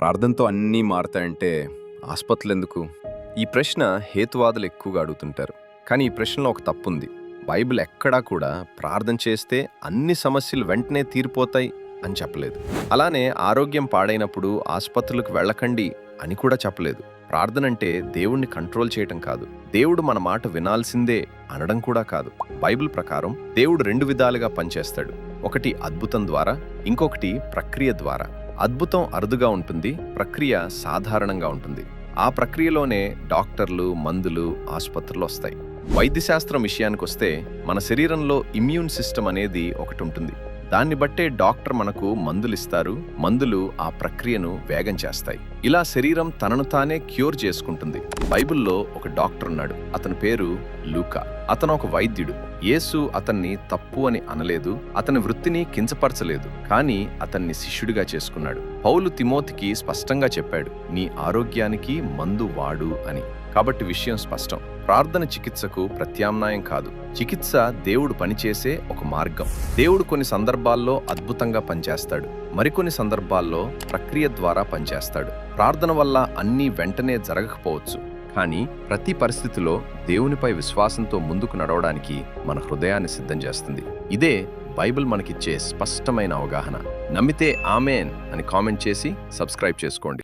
ప్రార్థనతో అన్నీ మారతాయంటే ఆసుపత్రులు ఎందుకు ఈ ప్రశ్న హేతువాదులు ఎక్కువగా అడుగుతుంటారు. కానీ ఈ ప్రశ్నలో ఒక తప్పుంది. బైబిల్ ఎక్కడా కూడా ప్రార్థన చేస్తే అన్ని సమస్యలు వెంటనే తీరిపోతాయి అని చెప్పలేదు. అలానే ఆరోగ్యం పాడైనప్పుడు ఆసుపత్రులకు వెళ్ళకండి అని కూడా చెప్పలేదు. ప్రార్థన అంటే దేవుణ్ణి కంట్రోల్ చేయటం కాదు. దేవుడు మన మాట వినాల్సిందే అనడం కూడా కాదు. బైబిల్ ప్రకారం దేవుడు రెండు విధాలుగా పనిచేస్తాడు. ఒకటి అద్భుతం ద్వారా ఇంకొకటి ప్రక్రియ ద్వారా. అద్భుతం అరుదుగా ఉంటుంది ప్రక్రియ సాధారణంగా ఉంటుంది. ఆ ప్రక్రియలోనే డాక్టర్లు మందులు ఆసుపత్రులు వస్తాయి. వైద్యశాస్త్రం విషయానికి వస్తే మన శరీరంలో ఇమ్యూన్ సిస్టమ్ అనేది ఒకటి ఉంటుంది. దాన్ని బట్టే డాక్టర్ మనకు మందులిస్తారు. మందులు ఆ ప్రక్రియను వేగం చేస్తాయి. ఇలా శరీరం తనను తానే క్యూర్ చేసుకుంటుంది. బైబిల్లో ఒక డాక్టర్ ఉన్నాడు. అతని పేరు లూకా. అతను ఒక వైద్యుడు. యేసు అతన్ని తప్పు అని అనలేదు. అతని వృత్తిని కించపరచలేదు. కానీ అతన్ని శిష్యుడిగా చేసుకున్నాడు. పౌలు తిమోతికి స్పష్టంగా చెప్పాడు నీ ఆరోగ్యానికి మందు వాడు అని. కాబట్టి విషయం స్పష్టం. ప్రార్థన చికిత్సకు ప్రత్యామ్నాయం కాదు. చికిత్స దేవుడు పనిచేసే ఒక మార్గం. దేవుడు కొన్ని సందర్భాల్లో అద్భుతంగా పనిచేస్తాడు. మరికొన్ని సందర్భాల్లో ప్రక్రియ ద్వారా పనిచేస్తాడు. ప్రార్థన వల్ల అన్నీ వెంటనే జరగకపోవచ్చు. కానీ ప్రతి పరిస్థితిలో దేవునిపై విశ్వాసంతో ముందుకు నడవడానికి మన హృదయాన్ని సిద్ధం చేస్తుంది. ఇదే బైబిల్ మనకిచ్చే స్పష్టమైన అవగాహన. నమ్మితే ఆమెన్ అని కామెంట్ చేసి సబ్స్క్రైబ్ చేసుకోండి.